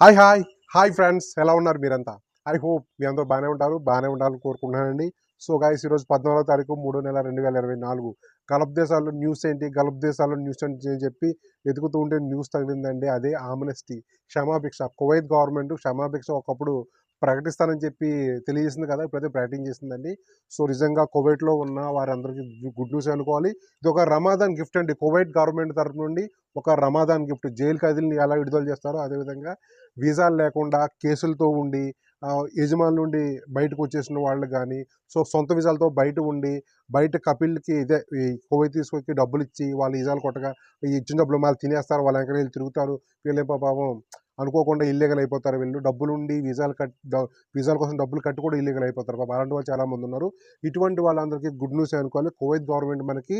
Hi hi. Hi friends. ఎలా ఉన్నారు మీరంతా? ఐ హోప్ మీ అందరూ బాగానే ఉంటారు. బాగానే ఉండాలని కోరుకుంటున్నానండి. సో గాయస్ ఈరోజు పద్నాలుగో తారీఖు మూడో నెల రెండు వేల ఇరవై నాలుగు. గల్ఫ్ దేశాల్లో న్యూస్ ఏంటి? గల్ఫ్ దేశాల్లో న్యూస్ ఏంటి అని చెప్పి వెతుకుతూ ఉంటే న్యూస్ తగిలిందండి. అదే ఆమ్నెస్టీ క్షమాభిక్ష. కువైత్ గవర్నమెంట్ క్షమాభిక్ష ఒకప్పుడు ప్రకటిస్తానని చెప్పి తెలియజేసింది కదా! ఇప్పుడైతే ప్రకటించేసిందండి సో నిజంగా కోవైట్లో ఉన్న వారందరికీ గుడ్ న్యూస్ అనుకోవాలి. ఇది ఒక రమాదాన్ గిఫ్ట్ అండి. కోవైట్ గవర్నమెంట్ తరఫు నుండి ఒక రమాదాన్ గిఫ్ట్. జైలు ఖైదీలను ఎలా విడుదల చేస్తారో అదేవిధంగా వీసాలు లేకుండా కేసులతో ఉండి ఆ, యజమాని నుండి బయటకు వచ్చేసిన వాళ్ళు కానీ సో సొంత వీసాలతో బయట ఉండి బయట కపిల్కి ఇదే ఈ తీసుకొచ్చి డబ్బులు ఇచ్చి వాళ్ళు వీసాలు కొట్టగా ఇచ్చిన డబ్బులు మళ్ళీ తినేస్తారు వాళ్ళ ఎక్కడ వీళ్ళు తిరుగుతారు. వీళ్ళే పాపం అనుకోకుండా ఇల్లీగల్ అయిపోతారు వీళ్ళు. డబ్బులు ఉండి వీసాలు కట్ వీజాల వీసాల కోసం డబ్బులు కట్టి కూడా ఇల్లీగల్ అయిపోతారు. పాపం అలాంటి వాళ్ళు చాలామంది ఉన్నారు. ఇటువంటి వాళ్ళందరికీ గుడ్ న్యూస్ అనుకోవాలి? కువైత్ గవర్నమెంట్ మనకి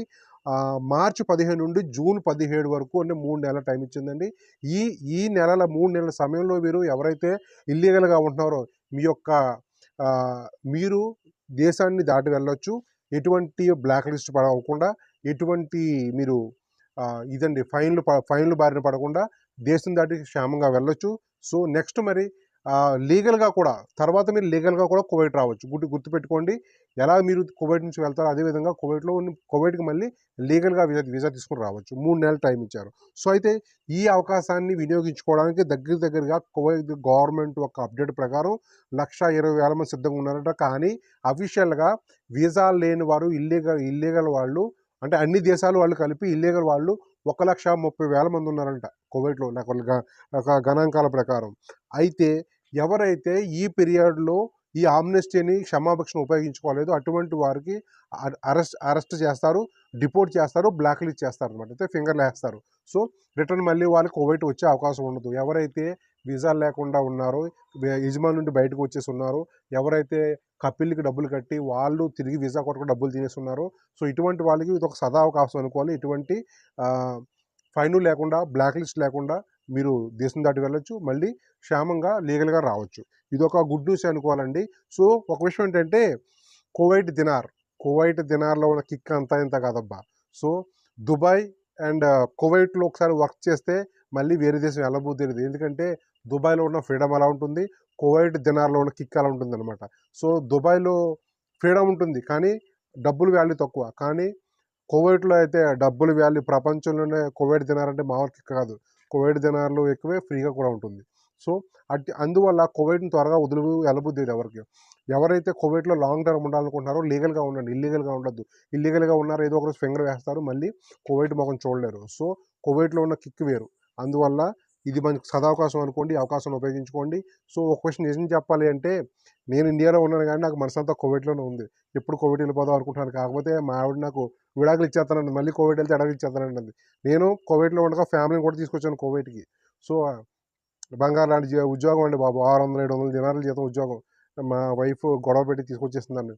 మార్చి పదిహేను నుండి జూన్ పదిహేడు వరకు అంటే మూడు నెలల టైం ఇచ్చిందండి. ఈ ఈ నెలల మూడు నెలల సమయంలో మీరు ఎవరైతే ఇల్లీగల్గా ఉంటున్నారో మీ యొక్క మీరు దేశాన్ని దాటి వెళ్ళొచ్చు. ఎటువంటి బ్లాక్ లిస్ట్ పడవకుండా ఎటువంటి మీరు ఇదండి ఫైన్లు ఫైన్లు బారిన పడకుండా దేశం దాటి క్షేమంగా వెళ్ళొచ్చు. సో నెక్స్ట్ మరి లీగల్గా కూడా తర్వాత మీరు లీగల్గా కూడా కువైట్ రావచ్చు. గుర్తు గుర్తుపెట్టుకోండి. ఎలా మీరు కువైట్ నుంచి వెళ్తారో అదేవిధంగా కువైట్లో ఉన్న కువైట్కి మళ్ళీ లీగల్గా వీసా వీసా తీసుకుని రావచ్చు. మూడు నెలలు టైం ఇచ్చారు. సో అయితే ఈ అవకాశాన్ని వినియోగించుకోవడానికి దగ్గర దగ్గరగా కువైట్ గవర్నమెంట్ ఒక అప్డేట్ ప్రకారం లక్ష ఇరవై వేల మంది సిద్ధంగా ఉన్నారట. కానీ అఫీషియల్గా వీసా లేని వారు ఇల్లీగల్ ఇల్లీగల్ వాళ్ళు అంటే అన్ని దేశాలు వాళ్ళు కలిపి ఇల్లీగల్ వాళ్ళు ఒక లక్ష ముప్పై వేల మంది ఉన్నారంట కోవిడ్లో నాకు ఒక గణాంకాల ప్రకారం. అయితే ఎవరైతే ఈ పీరియడ్లో ఈ ఆమ్నెస్టీని క్షమాభిక్షను ఉపయోగించుకోలేదు అటువంటి వారికి అరెస్ట్ అరెస్ట్ చేస్తారు డిపోర్ట్ చేస్తారు బ్లాక్ లిస్ట్ చేస్తారు అనమాట అయితే ఫింగర్లు వేస్తారు సో రిటర్న్ మళ్ళీ వాళ్ళకి కోవిడ్ వచ్చే అవకాశం ఉండదు. ఎవరైతే వీసా లేకుండా ఉన్నారో. యజమాని నుండి బయటకు వచ్చేసి ఉన్నారు. ఎవరైతే కపిల్కి డబ్బులు కట్టి వాళ్ళు తిరిగి వీసా కొరకు డబ్బులు తినేస్తున్నారు. సో ఇటువంటి వాళ్ళకి ఇది ఒక సదా అవకాశం అనుకోవాలి. ఇటువంటి ఫైన్ లేకుండా బ్లాక్ లిస్ట్ లేకుండా మీరు దేశం దాటి వెళ్ళొచ్చు. మళ్ళీ క్షేమంగా లీగల్గా రావచ్చు. ఇది ఒక గుడ్ న్యూస్ అనుకోవాలండి. సో ఒక విషయం ఏంటంటే కువైట్ దినార్ కువైట్ దినార్లో ఉన్న కిక్ అంతా ఇంత కాదబ్బా. సో దుబాయ్ అండ్ కువైట్లో ఒకసారి వర్క్ చేస్తే మళ్ళీ వేరే దేశం వెళ్ళబోతుంది ఎందుకంటే దుబాయ్లో ఉన్న ఫ్రీడమ్ ఎలా ఉంటుంది కువైట్ దినార్లో ఉన్న కిక్ అలా ఉంటుంది అనమాట సో దుబాయ్లో ఫ్రీడమ్ ఉంటుంది కానీ డబ్బులు వాల్యూ తక్కువ. కానీ కువైట్లో అయితే డబ్బులు వాల్యూ ప్రపంచంలోనే కువైట్ దినారంటే మామూలు కిక్ కాదు. కువైట్ దినార్లు ఎక్కువే ఫ్రీగా కూడా ఉంటుంది. సో అట్ అందువల్ల కోవిడ్ని త్వరగా వదిలి వెళ్ళబుద్ది ఎవరికి? ఎవరైతే కోవిడ్లో లాంగ్ టర్మ్ ఉండాలనుకుంటున్నారో లీగల్గా ఉండండి. ఇల్లీగల్గా ఉండద్దు. ఇల్లీగల్గా ఉన్నారు ఏదో ఒకరోజు ఫింగర్ వేస్తారు మళ్ళీ కోవిడ్ మొఖం చూడలేరు. సో కోవిడ్లో ఉన్న కిక్ వేరు. అందువల్ల ఇది మనకి సదావకాశం అనుకోండి అవకాశం అవకాశాన్ని ఉపయోగించుకోండి. సో ఒక క్వశ్చన్ నిజం చెప్పాలి అంటే నేను ఇండియాలో ఉన్నాను కానీ నాకు మనసంతా కోవిడ్లోనే ఉంది. ఎప్పుడు కోవిడ్ వెళ్ళిపోదాం అనుకుంటున్నాను కాకపోతే మా ఆవిడ నాకు విడాకులు ఇచ్చేస్తానండి మళ్ళీ కోవిడ్ వెళ్తే ఎడగలు ఇచ్చేస్తానండి నేను కోవిడ్లో ఉండగా ఫ్యామిలీని కూడా తీసుకొచ్చాను కోవిడ్కి. సో బంగారు లాంటి ఉద్యోగం అండి బాబు. ఆరు వందల ఏడు వందల జనాలు జీతం ఉద్యోగం. మా వైఫ్ గొడవ పెట్టి తీసుకొచ్చేస్తుందండి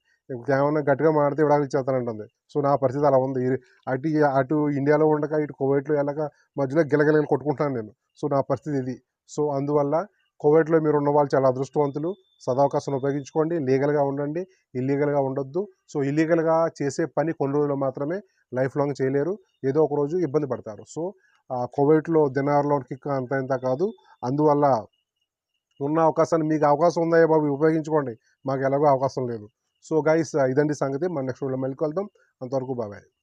ఏమైనా గట్టిగా మాడితే విడాకులు ఇచ్చేస్తానంటుంది. సో నా పరిస్థితి అలా ఉంది. అటు అటు ఇండియాలో ఉండక ఇటు కువైట్లో వెళ్ళక మధ్యలో గిలగిలగలు కొట్టుకుంటున్నాను నేను. సో నా పరిస్థితి ఇది. సో అందువల్ల కోవిడ్లో మీరు ఉన్న వాళ్ళు చాలా అదృష్టవంతులు. సదావకాశం ఉపయోగించుకోండి. లీగల్గా ఉండండి. ఇల్లీగల్గా ఉండొద్దు. సో ఇల్లీగల్గా చేసే పని కొన్ని రోజులు మాత్రమే లైఫ్ లాంగ్ చేయలేరు. ఏదో ఒక రోజు ఇబ్బంది పడతారు. సో ఆ, కువైట్లో దినార్లో కిక్ అంత ఇంత కాదు. అందువల్ల ఉన్న అవకాశాన్ని మీకు అవకాశం ఉందా బాబు ఉపయోగించుకోండి. మాకు ఎలాగో అవకాశం లేదు. సో గైస్ ఇదండి సంగతి. మన నెక్స్ట్ వీడియో మళ్ళీ కలుద్దాం. అంతవరకు బాబాయ్